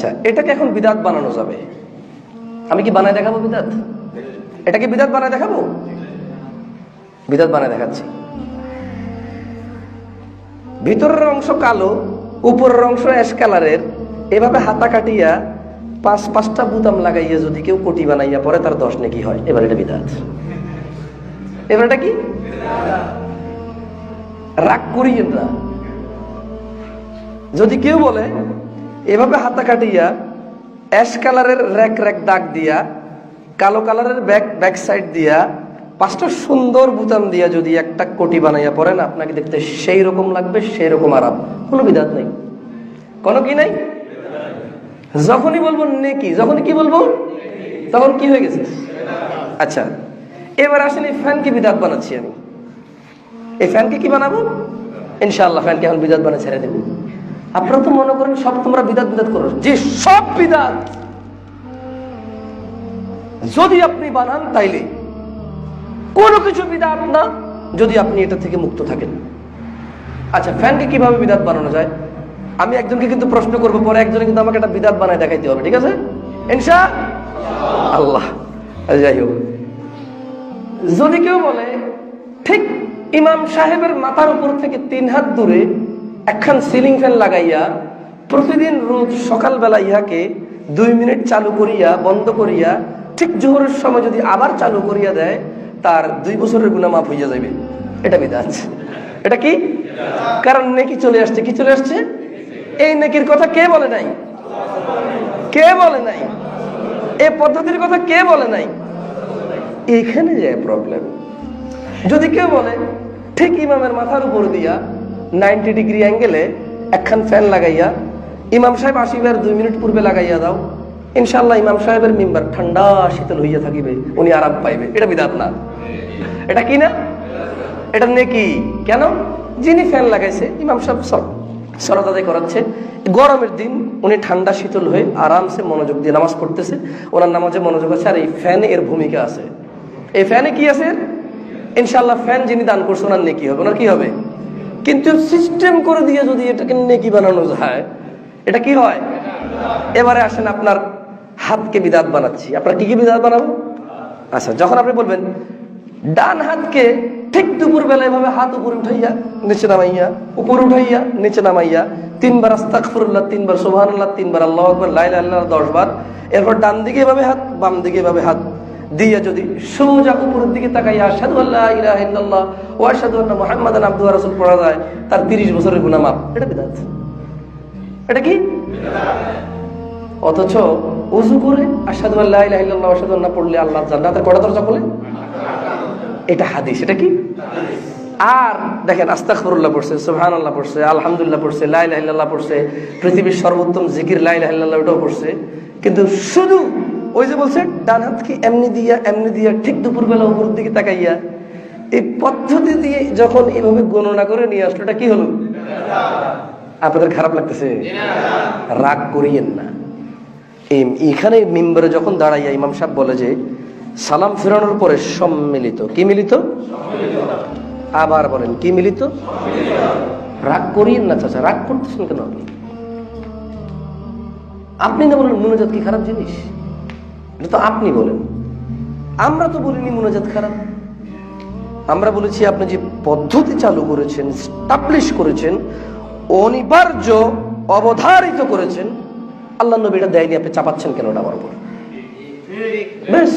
আচ্ছা এটাকে এখন বিদাত বানানো যাবে। আমি কি বানায় দেখাবো বিদাত? এটাকে বিদাত বানায় দেখাবো? বিদাত বানায় দেখাচ্ছি। ভিতরের অংশ কালো, উপরের অংশ অ্যাশ কালারের। এভাবে হাতা কাটিয়া পাঁচ, পাঁচটা বুতাম লাগাইয়া যদি কেউ কোটি বানাইয়া পরে তার দশ নাকি হয়। এবার এটা বিদাত। এবার এটা কি? রাগ করিয়েন না। যদি কেউ বলে এভাবে হাতা কাটিয়া অ্যাশ কালারের র্যাক র্যাক দাগ দিয়া, কালো কালারের ব্যাক ব্যাক সাইড দিয়া, পাঁচটা সুন্দর বুতাম দিয়া যদি একটা কোটি বানাইয়া পড়েন, আপনাকে দেখতে সেই রকম লাগবে, সেই রকম আরাম। কোনো বিধাত নেই। কোনো কি নাই? যখনই বলব নেকি, যখনই কি বলব? তখন কি হয়ে গেছে? আচ্ছা এবার আসেন এই ফ্যানকে বিদাত বানাচ্ছি আমি। এই ফ্যানকে কি বানাবো? ইনশাআল্লাহ ফ্যানকে এখন বিদাত বানিয়ে ছেড়ে দেবো। আপনারা তো মনে করেন সব তোমরা বিদাত বিদাত করো। যে সব বিদাত যদি আপনি বানান তাইলে কোনো কিছু বিদাত না যদি আপনি এটা থেকে মুক্ত থাকেন। আচ্ছা ফ্যানকে কীভাবে বিদাত বানানো যায়? আমি একজনকে কিন্তু প্রশ্ন করব, পরে একজনে কিন্তু আমাকে একটা বিদাত বানায় দেখাইতে হবে, ঠিক আছে? ইনশা আল্লাহ। যাই হোক। যদি কেউ বলে, ঠিক ইমাম সাহেবের মাথার উপর থেকে তিন হাত দূরে একখান সিলিং ফ্যান লাগাইয়া প্রতিদিন রোজ সকালবেলা ইহাকে দুই মিনিট চালু করিয়া, বন্ধ করিয়া, ঠিক জোহরের সময় যদি আবার চালু করিয়া দেয়, তার দুই বছরের গুণা মাফ হইয়া যাবে এটা বিদাত। এটা কি? কারণ নেকি চলে আসছে। কি চলে আসছে? এই নেকির কথা কে বলে নাই? কে বলে নাই? এই পদ্ধতির কথা কে বলে নাই? এখানে যায় প্রবলেম যদি কেউ বলে, ঠিক ইমামের মাথার উপর দিয়া নাইনটি ডিগ্রি অ্যাঙ্গেলে একখান ফ্যান লাগাইয়া, ইমাম সাহেব আসিবার দুই মিনিট পূর্বে লাগাইয়া দাও। ইনশাল্লাহ ইমাম সাহেবের মেম্বার ঠান্ডা শীতল হইয়া থাকিবে, উনি আরাম পাইবে। এটা বিদাত না। এটা কি না? এটা নেকি? কেন? যিনি ফ্যান লাগাইছে, ইমাম সাহেব সব সলাত করাচ্ছে। গরমের দিন উনি ঠান্ডা শীতল হয়ে আরামসে মনোযোগ দিয়ে নামাজ পড়তেছে। ওনার নামাজে মনোযোগ আছে, আর এই ফ্যানে এর ভূমিকা আছে। এই ফ্যানে কি আছে? ইনশাল্লাহ ফ্যান যিনি দান করছে, ওনার নেকি হবে। ওনার কি হবে? কিন্তু সিস্টেম করে দিয়ে যদি এটাকে নেকি বানানো যায়, এটা কি হয়? এবারে আসেন আপনার হাতকে বিদাত বানাচ্ছি। আপনার কি কি বিদাত বানাবো? আচ্ছা যখন আপনি বলবেন, ডান হাতকে ঠিক দুপুর বেলা এভাবে হাত উপরে উঠাইয়া, নিচে নামাইয়া, উপরে উঠাইয়া, নিচে নামাইয়া, তিনবার আস্তাকফিরুল্লাহ তিনবার সুবহানাল্লাহ, তিনবার আল্লাহু আকবার, লা ইলাহা ইল্লাল্লাহ দশ বার, এরপর ডান দিকে এভাবে হাত, বাম দিকে এভাবে হাত দিয়ে যদি সোজা উপরের দিকে তাকাইয়া আশহাদু আল্লাহ ইলাহা ইল্লাল্লাহ আশহাদু আন্না মুহাম্মাদান আবদুহু ওয়া পড়া যায়, তার 30 বছরের মাপ এটা বিদাত। এটা কি? অথচ উজু করে আশহাদু আল্লাহ ইলাহা ইল্লাল্লাহ ওয়া আশহাদু পড়লে আল্লাহ জান্নাতের কয়টা দরজা খোলে? এটা হাদিস, এটা কি? আর দেখেন আস্তাকফরুল্লাহ পড়ছে সুবহান আল্লাহ পড়ছে, আলহামদুলিল্লাহ পড়ছে লাইলাহ পড়ছে, পৃথিবীর সর্বোত্তম জিকির লাইলাহ ওটাও পড়ছে। কিন্তু শুধু ওই যে বলছে ডান হাত কি এমনি দিয়া এমনি দিয়া, ঠিক দুপুরবেলা উপর দিকে তাকাইয়া, এই পদ্ধতি দিয়ে যখন এভাবে গণনা করে নিয়ে আসলো কি হলো? আপনাদের খারাপ লাগতেছে? রাগ করিয়েন না। এখানে মেম্বারে যখন দাঁড়াইয়া ইমাম সাহেব বলে যে, সালাম ফেরানোর পরে সম্মিলিত। কি মিলিত? আবার বলেন, কি মিলিত? রাগ করিয়েন না, চাচা, রাগ করতেছেন কেন আপনি? আপনি না বলেন মনোজাত কি খারাপ জিনিস? এটা তো আপনি বলেন। আমরা তো বলিনি মোনাজাত খারাপ। আমরা বলেছি আপনি যে পদ্ধতি চালু করেছেন স্টাবলিশ করেছেন অনিবার্য অবধারিত করেছেন আল্লাহ নবী এটা দেয়নি আপনি চাপাচ্ছেন কেন ওটা আমার উপর? বেশ।